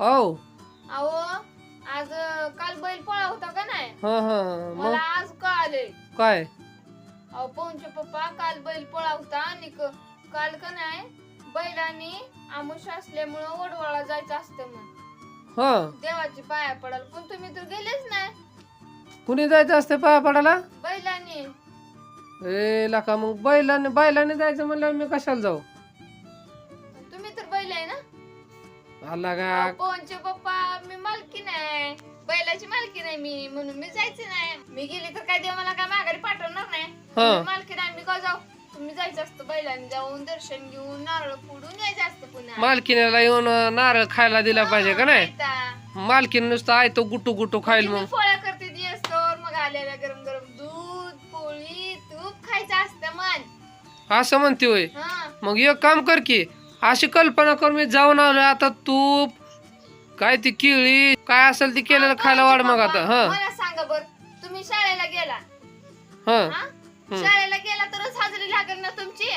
औ. अहो आज अं, काल बैल पोळा होता का नाही? हा हा हा. मला आज कळाले. काय? अहो पवनचे पप्पा काल बैल पोळा होता आणि क- काल का नाही बैलांनी आमुष असल्यामुळं वडवाळा जायचं असतं मग हा. देवाची पाया पडाल. पण तुम्ही तर गेलेच नाही. कुणी जायचं असते पाया पडायला? बैलांनी. ए लका मग बैलाने बैलाने जायचं म्हणल्यावर मी कशाला जाऊ? आला का? पप्पा मी मालकी नाही बैलाची मालकी नाही मी म्हणून मी जायचे नाही. मी गेले तर काय देव मला काय माघारी पाठवणार नाही. हा. मी मालकी नाही मी का जाऊ? तुम्ही जायचं असतं बैलांनी जाऊन दर्शन घेऊन नारळ फोडून यायचं असतं पुन्हा. मालकीनेला येऊन नारळ खायला दिला पाहिजे का नाही? मालकीने नुसतं आहे तो गुटू गुटू खाईल मग. पोळ्या करते ती असतो मग आलेल्या गरम गरम दूध पोळी तूप खायचं असतं मन. असं म्हणते होय. हा. मग एक काम कर की अशी कल्पना कर मी जाऊन आलोय. आता तूप काय ती केळी काय असेल ती केलेलं खायला वाढ मग आता हा. मला सांगा बर तुम्ही शाळेला गेला. हा? हा. शाळेला गेला तरच हाजरी लागेल ना तुमची?